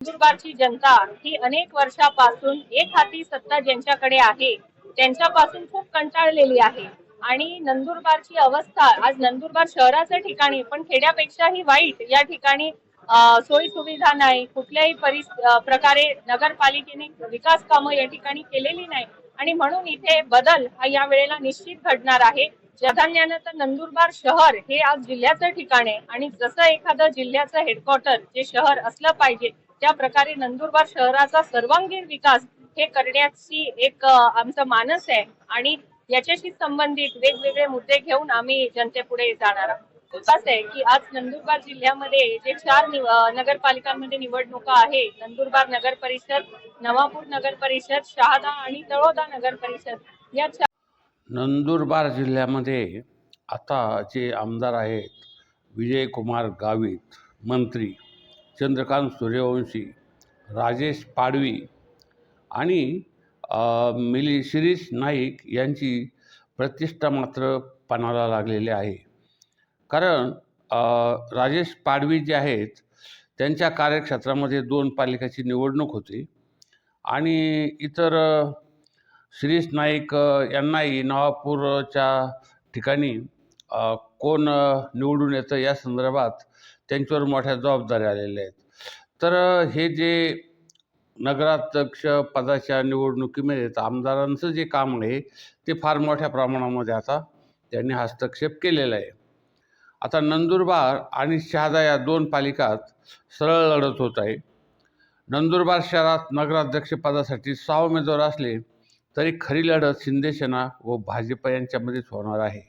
नंदुरबारची जनता ही अनेक वर्षापासून एक हाती सत्ता ज्यांच्याकडे आहे त्यांच्यापासून खूप कंटाळलेली आहे. आणि नंदुरबारची अवस्था आज नंदुरबार शहराच्या ठिकाणी पण खेड्यापेक्षाही वाईट या ठिकाणी सोयी सुविधा नाही कुठल्याही परिस प्रकारे नगरपालिकेने विकास कामं या ठिकाणी केलेली नाही. आणि म्हणून इथे बदल हा या वेळेला निश्चित घडणार आहे. प्राधान्यानं तर नंदुरबार शहर हे आज जिल्ह्याचं ठिकाण आहे. आणि जसं एखादं जिल्ह्याचं हेडक्वार्टर जे शहर असलं पाहिजे त्या प्रकारे नंदुरबार शहराचा सर्वांगीण विकास हे करण्याची एक आमचं मानस आहे आणि याच्याशी संबंधित वेगवेगळे मुद्दे घेऊन आम्ही जनतेपुढे जाणार आहोत. कसं आहे की आज नंदुरबार जिल्ह्यामध्ये जे चार निव- नगरपालिकांमध्ये निवडणुका आहे नंदुरबार नगर परिषद नवापूर नगर परिषद शहादा आणि तळोदा नगर परिषद या चार नंदुरबार जिल्ह्यामध्ये आता जे आमदार आहेत विजयकुमार गावित मंत्री चंद्रकांत सूर्यवंशी राजेश पाडवी आणि मिली शिरीष नाईक यांची प्रतिष्ठा मात्र पणाला लागलेली आहे. कारण राजेश पाडवी जे आहेत त्यांच्या कार्यक्षेत्रामध्ये दोन पालिकाची निवडणूक होती आणि इतर शिरीष नाईक यांनाही नवापूरच्या ठिकाणी कोण निवडून येतं या संदर्भात त्यांच्यावर मोठ्या जबाबदाऱ्या आलेल्या आहेत. तर हे जे नगराध्यक्ष पदाच्या निवडणुकीमध्ये तर आमदारांचं जे काम आहे ते फार मोठ्या प्रमाणामध्ये आता त्यांनी हस्तक्षेप केलेला आहे. आता नंदुरबार आणि शहादा या दोन पालिकात सरळ लढत होत आहे. नंदुरबार शहरात नगराध्यक्षपदासाठी सहा उमेदवार असले तरी खरी लढत शिंदेसेना व भाजप यांच्यामध्येच होणार आहे.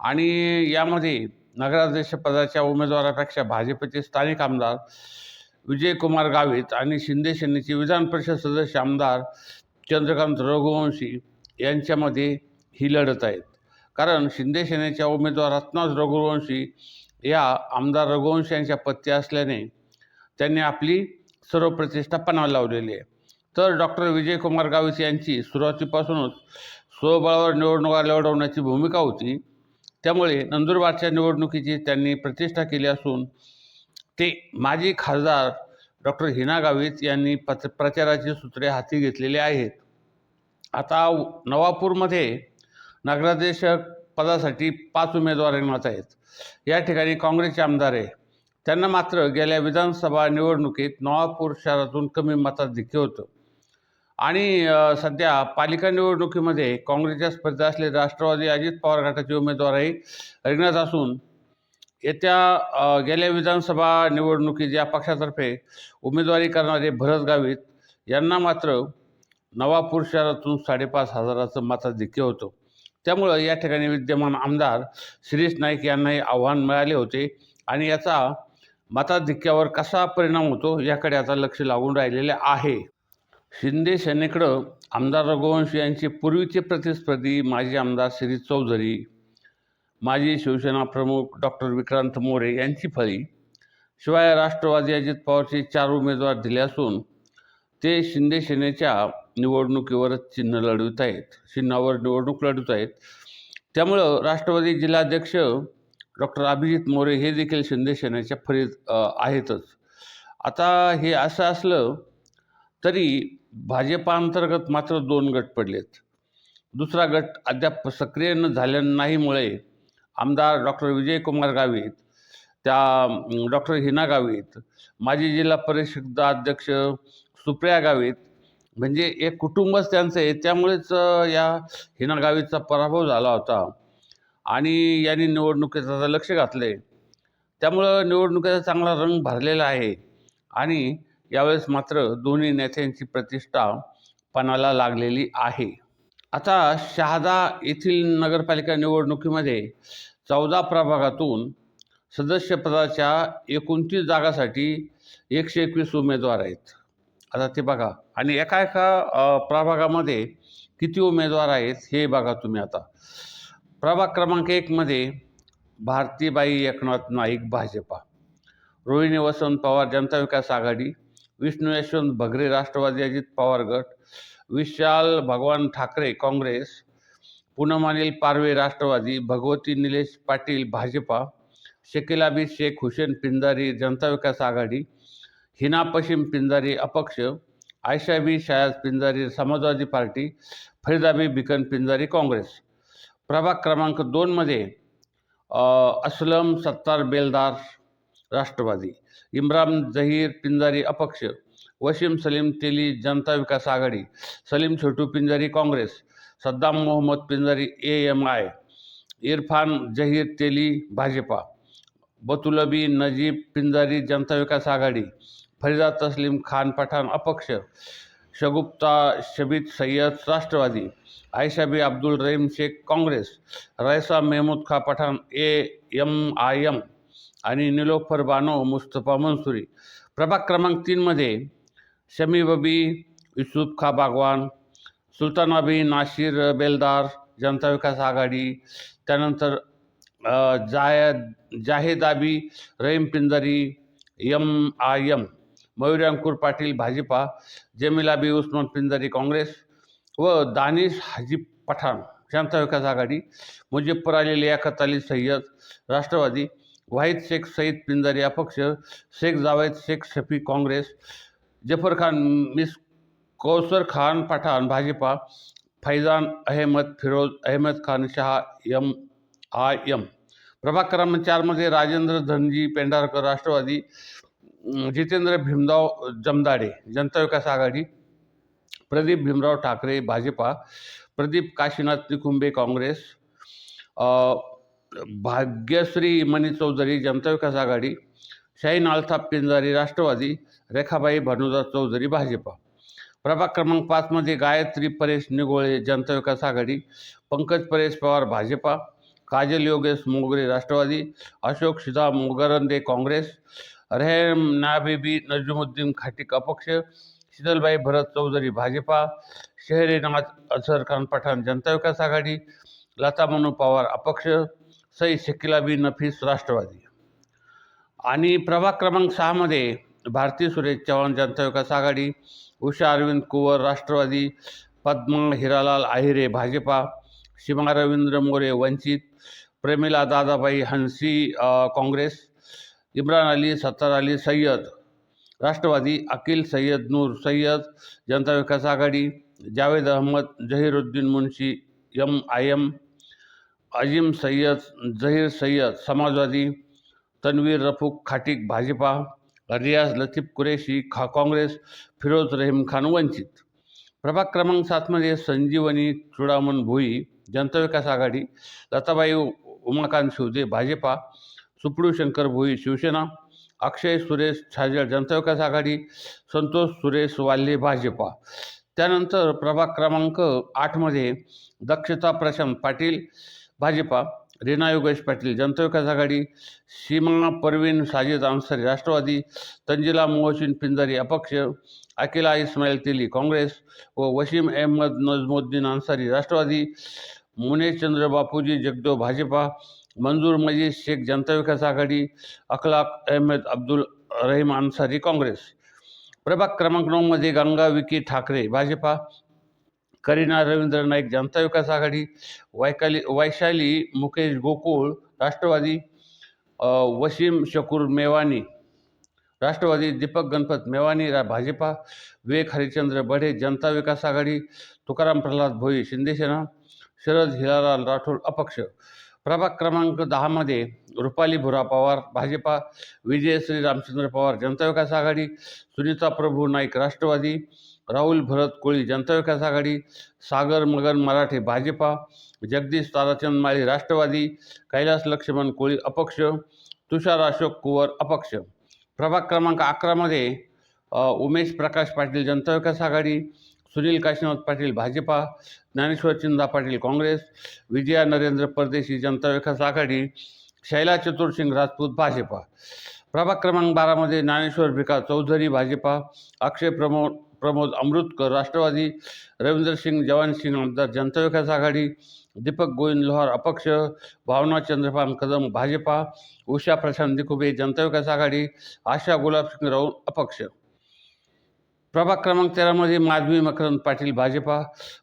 आणि यामध्ये नगराध्यक्षपदाच्या उमेदवारापेक्षा भाजपचे स्थानिक आमदार विजयकुमार गावित आणि शिंदे सेनेचे विधान परिषद सदस्य आमदार चंद्रकांत रघुवंशी यांच्यामध्ये ही लढत आहेत. कारण शिंदे सेनेच्या उमेदवार रत्नाज रघुवंशी या आमदार रघुवंशी यांच्या पत्त्या असल्याने त्यांनी आपली सर्व प्रतिष्ठा पणाला लावलेली आहे. तर डॉक्टर विजयकुमार गावित यांची सुरुवातीपासूनच स्वबळावर निवडणुका लढवण्याची भूमिका होती. त्यामुळे नंदुरबारच्या निवडणुकीची त्यांनी प्रतिष्ठा केली असून ते माजी खासदार डॉक्टर हिना गावित यांनी पच प्रचाराची सूत्रे हाती घेतलेली आहेत. आता नवापूरमध्ये नगराध्यक्ष पदासाठी पाच उमेदवार रिंगणात आहेत. या ठिकाणी काँग्रेसचे आमदार आहे. त्यांना मात्र गेल्या विधानसभा निवडणुकीत नवापूर शहरातून कमी मतात मताधिक्य होतं. आणि सध्या पालिका निवडणुकीमध्ये काँग्रेसच्या स्पर्धा असलेले राष्ट्रवादी अजित पवार गटाचे उमेदवारही रिंगणात असून येत्या गेल्या विधानसभा निवडणुकीत या पक्षातर्फे उमेदवारी करणारे भरत गावित यांना मात्र नवापूर शहरातून साडेपाच हजाराचं मताधिक्य होतं. त्यामुळं या ठिकाणी विद्यमान आमदार शिरीष नाईक यांनाही आव्हान मिळाले होते आणि याचा मताधिक्यावर कसा परिणाम होतो याकडे आता लक्ष लागून राहिलेले आहे. शिंदे सेनेकडं आमदार रघुवंश यांचे पूर्वीचे प्रतिस्पर्धी माजी आमदार श्री चौधरी माजी शिवसेना प्रमुख डॉक्टर विक्रांत मोरे यांची फळी शिवाय राष्ट्रवादी अजित पवारचे चार उमेदवार दिले असून ते शिंदे सेनेच्या निवडणुकीवरच चिन्ह लढवित आहेत चिन्हावर निवडणूक लढवत आहेत. त्यामुळं राष्ट्रवादी जिल्हाध्यक्ष डॉक्टर अभिजित मोरे हे देखील शिंदे सेनेच्या फळीत आहेतच. आता हे असं असलं तरी भाजपाअंतर्गत मात्र दोन गट पडलेत. दुसरा गट अद्याप सक्रिय न झाल्या नाहीमुळे आमदार डॉक्टर विजयकुमार गावित त्या डॉक्टर हिना गावित माजी जिल्हा परिषद अध्यक्ष सुप्रिया गावित म्हणजे एक कुटुंबच त्यांचं आहे. त्यामुळेच या हिना गावितचा पराभव झाला होता. आणि यांनी निवडणुकीत लक्ष घातलं आहे त्यामुळं निवडणुकीचा चांगला रंग भरलेला आहे. आणि यावेळेस मात्र दोन्ही नेत्यांची प्रतिष्ठा पणाला लागलेली आहे. आता शहादा येथील नगरपालिका निवडणुकीमध्ये चौदा प्रभागातून सदस्यपदाच्या एकोणतीस जागासाठी एकशे एकवीस उमेदवार आहेत. आता ते बघा. आणि एका एका प्रभागामध्ये किती उमेदवार आहेत हे बघा तुम्ही आता. प्रभाग क्रमांक एकमध्ये भारतीबाई एकनाथ नाईक भाजपा. रोहिणी वसंत पवार जनता विकास आघाडी. विष्णू यशवंत भगरे राष्ट्रवादी अजित पवार गट विशाल भगवान ठाकरे काँग्रेस पूनम अनिल पारवे राष्ट्रवादी भगवती निलेश पाटील भाजपा शकीलाबी शेख हुसेन पिंजारी जनता विकास आघाडी हिना पश्चिम पिंजारी अपक्ष आयशाबी शायाज पिंजारी समाजवादी पार्टी फरीदाबी बिकन पिंजारी काँग्रेस. प्रभाग क्रमांक दोनमध्ये असलम सत्तार बेलदार राष्ट्रवादी. इम्रान जहीर पिंजारी अपक्ष. Wasim Salim Teli Janata Vikas Aghadi. Salim Chhotu Pinjari Congress. Saddam Mohammed Pinjari A M I. Irfan Zaheer Teli Bhajapa. Batulbi Najeeb Pinjari Janata Vikas Aghadi. Farida Taslim Khan Pathan अपक्ष. Shagufta शबीद Syed Rashtrawadi. आयशाबी Abdul Rahim Shaikh Congress. Raisa Mehmood Kha Pathan A M I M. आणि निलोफर बानो मुस्तफा मंसुरी प्रभाग क्रमांक तीनमध्ये शमी बबी युसुफ खा बागवान सुलतानाबी नाशिर बेलदार जनता विकास आघाडी त्यानंतर जाय जायद Zahedabi Rahim Pinjari M I M Mayuri Patil Bhajapa Jamilabi Usman Pinjari Congress व दानिश हाजी पठाण जनता विकास आघाडी मुजफ्फर अली लियाकत अली सय्यद राष्ट्रवादी वाहिद शेख सईद पिंजारी अपक्ष Shaikh Javed Shaikh Shafi Congress Zafar Khan Miss Kausar Khan Pathan Bhajapa Faizan Ahmed Firoz Ahmed Khan Shah M I M. प्रभाग क्रमांक चारमध्ये राजेंद्र धनजी पेंढारकर राष्ट्रवादी अं, जितेंद्र भीमराव जमदाडे जनता विकास आघाडी प्रदीप भीमराव ठाकरे भाजपा प्रदीप काशीनाथ निकुंबे काँग्रेस अ, भाग्यश्री मणी चौधरी जनता विकास आघाडी शाहीन अल्ताफ पिंजारी राष्ट्रवादी रेखाबाई भानुदास चौधरी भाजपा. प्रभाग क्रमांक पाचमध्ये गायत्री परेश निगोळे जनता विकास आघाडी पंकज परेश पवार भाजपा काजल योगेश मोगरे राष्ट्रवादी अशोक शिधा मोगरंदे काँग्रेस रेहम नाबेबी नजमुद्दीन खाटिक अपक्ष शीतलबाई भरत चौधरी भाजपा शहरीनाथ अझर खान पठाण जनता विकास आघाडी लता मनू पवार अपक्ष सई शकिलाबी नफीस राष्ट्रवादी. आणि प्रभाग क्रमांक सहामध्ये भारतीय सुरेश चव्हाण जनता विकास आघाडी उषा अरविंद कुवर राष्ट्रवादी पद्मा हिरालाल आहिरे भाजपा सीमा रवींद्र मोरे वंचित Premila Dadabai Hansi Congress Imran Ali Sattar Ali Sayyad Rashtrawadi Akil Sayyad Noor Sayyad Janata Vikas Aghadi Javed Ahmed Zahiruddin Munshi M I M Azim Sayyed Zaheer Sayyed Samajwadi Tanveer Rafuk Khatik Bhajapa Riyaz Latif Qureshi खा काँग्रेस फिरोज रहीम खान वंचित. प्रभाग क्रमांक सातमध्ये संजीवनी चुडामण भोई जनता विकास आघाडी लताबाई उमाकांत शिवदे भाजपा सुपडू शंकर भोई शिवसेना अक्षय सुरेश छाजळ जनता विकास आघाडी संतोष सुरेश वाल्हे भाजपा. त्यानंतर प्रभाग क्रमांक आठमध्ये दक्षता प्रशांत पाटील भाजपा रीना योगेश पाटील जनता विकास आघाडी सीमा परवीन साजिद अन्सारी राष्ट्रवादी तंजिला मोहसिन पिंजारी अपक्ष अकिला इस्माईल तेली काँग्रेस व वसीम अहमद नजमुद्दीन अन्सारी राष्ट्रवादी मुनेशचंद्र बापूजी जगदो भाजपा मंजूर मजीद शेख जनता विकास आघाडी अखलाक अहमद अब्दुल रहीम अन्सारी काँग्रेस. प्रभाग क्रमांक नऊमध्ये गंगा विकी ठाकरे भाजपा करीना रवींद्र नाईक जनता विकास आघाडी वैकाली वैशाली मुकेश गोकुळ राष्ट्रवादी वसीम शकूर मेवानी राष्ट्रवादी दीपक गणपत मेवानी रा भाजपा विवेक हरिचंद्र बढे जनता विकास आघाडी तुकाराम प्रल्हाद भोई शिंदेसेना शरद हिरालाल राठोड अपक्ष. प्रभाग क्रमांक दहामध्ये रुपाली भुरा पवार भाजपा विजयश्री रामचंद्र पवार जनता विकास आघाडी सुनीता प्रभू नाईक राष्ट्रवादी राहुल भरत कोळी जनता विकास आघाडी सागर मगन मराठे भाजपा जगदीश ताराचंद माळी राष्ट्रवादी कैलास लक्ष्मण कोळी अपक्ष तुषार अशोक कुवर अपक्ष. प्रभाग क्रमांक अकरामध्ये उमेश प्रकाश पाटील जनता विकास आघाडी सुनील काशीनाथ पाटील भाजपा ज्ञानेश्वर चिंदा पाटील काँग्रेस विजया नरेंद्र परदेशी जनता विकास आघाडी शैला चतुर्सिंग राजपूत भाजपा. प्रभाग क्रमांक बारामध्ये ज्ञानेश्वर भिका चौधरी भाजपा अक्षय प्रमोद प्रमोद अमृतकर राष्ट्रवादी रवींद्र सिंग जवान सिंग आमदार जनता विकास आघाडी दीपक गोविंद लोहार अपक्ष भावना चंद्रपान कदम भाजपा उषा प्रशांत दिकुबे जनता विकास आघाडी आशा गुलाबसिंग राऊत अपक्ष. प्रभाग क्रमांक तेरामध्ये माधवी मकरंद पाटील भाजपा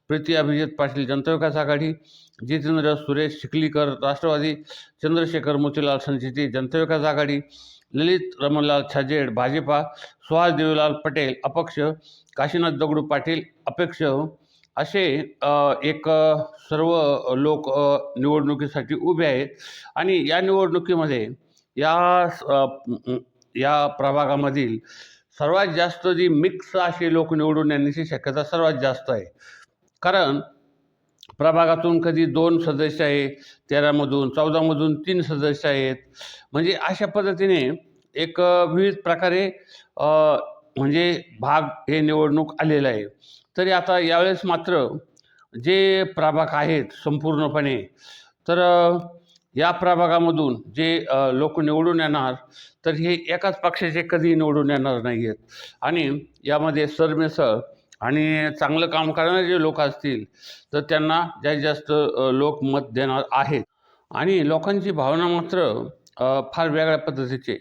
प्रीती अभिजित पाटील जनता विकास आघाडी जितेंद्र सुरेश शिकलीकर राष्ट्रवादी चंद्रशेखर मोतीलाल संचिती जनता विकास आघाडी ललित रमणलाल छाजेड भाजपा सुहास देवीलाल पटेल अपक्ष काशीनाथ दगडू पाटील अपेक्ष हो. असे एक सर्व लोक निवडणुकीसाठी उभे आहेत. आणि या निवडणुकीमध्ये या या प्रभागामधील सर्वात जास्त जी मिक्स असे लोक निवडून येण्याची शक्यता सर्वात जास्त आहे. कारण प्रभागातून कधी दोन सदस्य आहे तेरामधून चौदामधून तीन सदस्य आहेत. म्हणजे अशा पद्धतीने एक विविध प्रकारे म्हणजे भाग हे निवडणूक आलेलं आहे. तरी आता यावेळेस मात्र जे प्रभाग आहेत संपूर्णपणे तर या प्रभागामधून जे लोक निवडून येणार तर हे एकाच पक्षाचे कधी निवडून येणार नाही आहेत आणि यामध्ये सरमिसळ आणि चांगलं काम करणारे जे लोक असतील तर त्यांना जास्तीत जास्त लोक मत देणार आहेत. आणि लोकांची भावना मात्र फार वेगळ्या पद्धतीचे.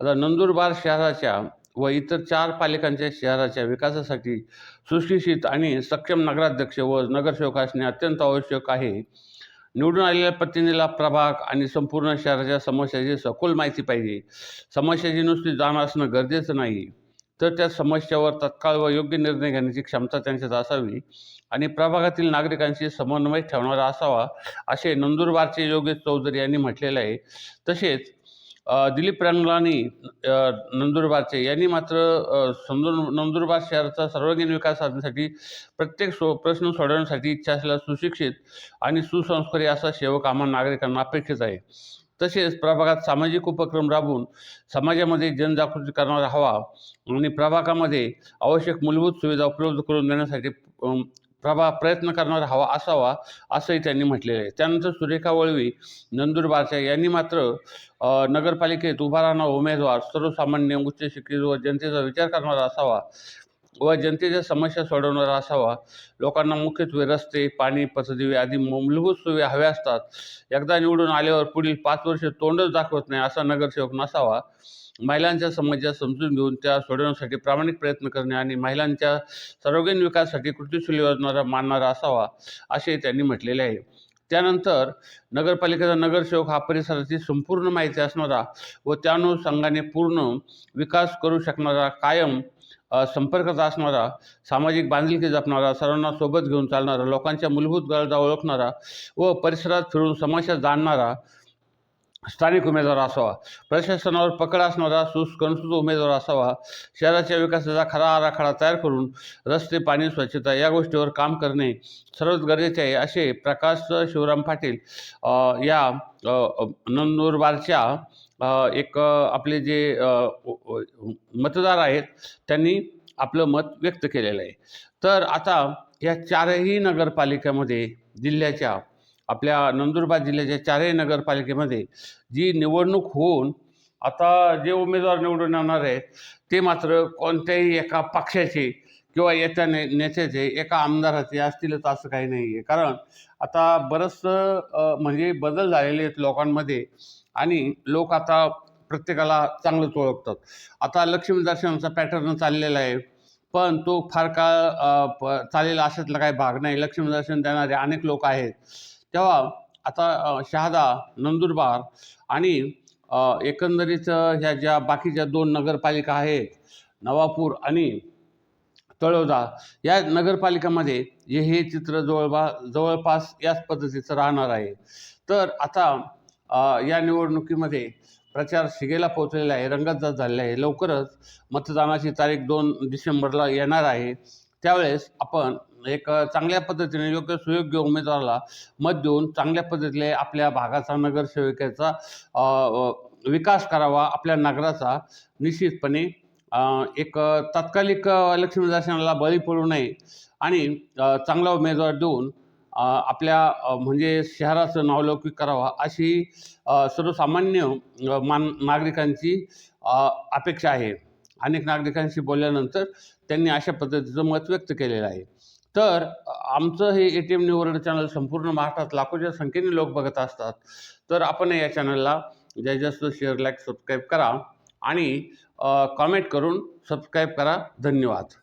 आता नंदुरबार शहराच्या व इतर चार पालिकांच्या शहराच्या विकासासाठी सुशिक्षित आणि सक्षम नगराध्यक्ष व नगरसेवक असणे अत्यंत आवश्यक आहे. निवडून आलेल्या प्रतिनिधीला प्रभाग आणि संपूर्ण शहराच्या समस्याची सखोल माहिती पाहिजे. समस्याची नुसती जाण असणं गरजेचं नाही. तर त्या समस्यावर तत्काळ व योग्य निर्णय घेण्याची क्षमता त्यांच्यात असावी आणि प्रभागातील नागरिकांशी समन्वय ठेवणारा असावा असे नंदुरबारचे योगेश चौधरी यांनी म्हटलेलं आहे. तसेच दिलीप रानलानी नंदुरबारचे. यांनी मात्र समजून नंदुरबार शहराचा सर्वांगीण विकास साधण्यासाठी प्रत्येक सो प्रश्न सोडवण्यासाठी इच्छा असलेला सुशिक्षित आणि सुसंस्कारी असा सेवक आम्हा नागरिकांना अपेक्षित आहे. तसेच प्रभागात सामाजिक उपक्रम राबवून समाजामध्ये जनजागृती करणारा हवा आणि प्रभागामध्ये आवश्यक मूलभूत सुविधा उपलब्ध करून देण्यासाठी प्रभा प्रयत्न करणारा हवा असावा असंही त्यांनी म्हटलेलं आहे. त्यानंतर सुरेखा वळवी नंदुरबारच्या यांनी मात्र नगरपालिकेत उभा राहणारा उमेदवार सर्वसामान्य उच्च शिक्षित व जनतेचा विचार करणारा असावा व जनतेच्या समस्या सोडवणारा असावा. लोकांना मुख्यत्वे रस्ते पाणी पथदिवे आदी मूलभूत सुविधा हव्या असतात. एकदा निवडून आल्यावर पुढील पाच वर्ष तोंडच दाखवत नाही असा नगरसेवक नसावा. महिलांच्या समस्या समजून घेऊन त्या सोडवण्यासाठी प्रामाणिक प्रयत्न करणे आणि महिलांच्या सर्वांगीण विकासासाठी कृतीशील योजना मानणारा असावा असे त्यांनी म्हटलेले आहे. त्यानंतर नगरपालिकेचा नगरसेवक हा परिसराची संपूर्ण माहिती असणारा व त्यानुषंगाने पूर्ण विकास करू शकणारा कायम संपर्कात असणारा सामाजिक बांधिलकी जपणारा सर्वांना सोबत घेऊन चालणारा लोकांच्या मूलभूत गरजा ओळखणारा व परिसरात फिरून समस्या जाणणारा स्थानिक उमेदवार असावा. प्रशासनावर पकड असणारा सुसंस्कृत उमेदवार असावा. शहराच्या विकासाचा खरा आराखडा तयार करून रस्ते पाणी स्वच्छता या गोष्टीवर काम करणे सर्वात गरजेचे आहे असे प्रकाश शिवराम पाटील या नंदुरबारच्या एक आपले जे मतदार आहेत त्यांनी आपलं मत व्यक्त केलेलं आहे. तर आता या चारही नगरपालिकेमध्ये जिल्ह्याच्या आपल्या नंदुरबार जिल्ह्याच्या चारही नगरपालिकेमध्ये जी निवडणूक होऊन आता जे उमेदवार निवडून येणार आहेत ते मात्र कोणत्याही एका पक्षाचे किंवा याच्या ने नेत्याचे एका आमदाराचे असतीलच असं काही नाही आहे कारण आता बरंचसं म्हणजे बदल झालेले आहेत लोकांमध्ये आणि लोक आता प्रत्येकाला चांगलंच ओळखतात. आता लक्ष्मी दर्शनाचा पॅटर्न चाललेला आहे पण तो फार काळ चालेल प- अशातला काही भाग नाही. लक्ष्मी दर्शन देणारे अनेक लोक आहेत. तेव्हा आता शहादा नंदुरबार आणि एकंदरीत ह्या ज्या बाकीच्या दोन नगरपालिका आहेत नवापूर आणि तळोदा या नगरपालिकामध्ये हे हे चित्र जवळपास जवळपास याच पद्धतीचं राहणार आहे. तर आता या निवडणुकीमध्ये प्रचार शिगेला पोहोचलेला आहे रंगतदार झालेला आहे. लवकरच मतदानाची तारीख दोन डिसेंबरला येणार आहे. त्यावेळेस आपण एक चांगल्या पद्धतीने योग्य सुयोग्य उमेदवाराला मत देऊन चांगल्या पद्धतीने आपल्या भागाचा नगरसेविकेचा विकास करावा आपल्या नगराचा निश्चितपणे एक तात्कालिक लक्ष्मीदर्शनाला लक्ष्मी दर्शनाला बळी पडू नये आणि चांगला उमेदवार देऊन आपल्या म्हणजे शहराचं नावलौकिक करावा अशी सर्वसामान्य मान नागरिकांची अपेक्षा आहे. अनेक नागरिकांशी बोलल्यानंतर त्यांनी अशा पद्धतीचं मत व्यक्त केलेलं आहे. तर आमचं हे A T M new channel संपूर्ण महाराष्ट्रात लाखोच्या संख्येने लोक बघत असतात. तर आपण या चॅनलला जास्तीत जास्त शेअर लाईक सबस्क्राईब करा आणि कॉमेंट करून सबस्क्राईब करा. धन्यवाद.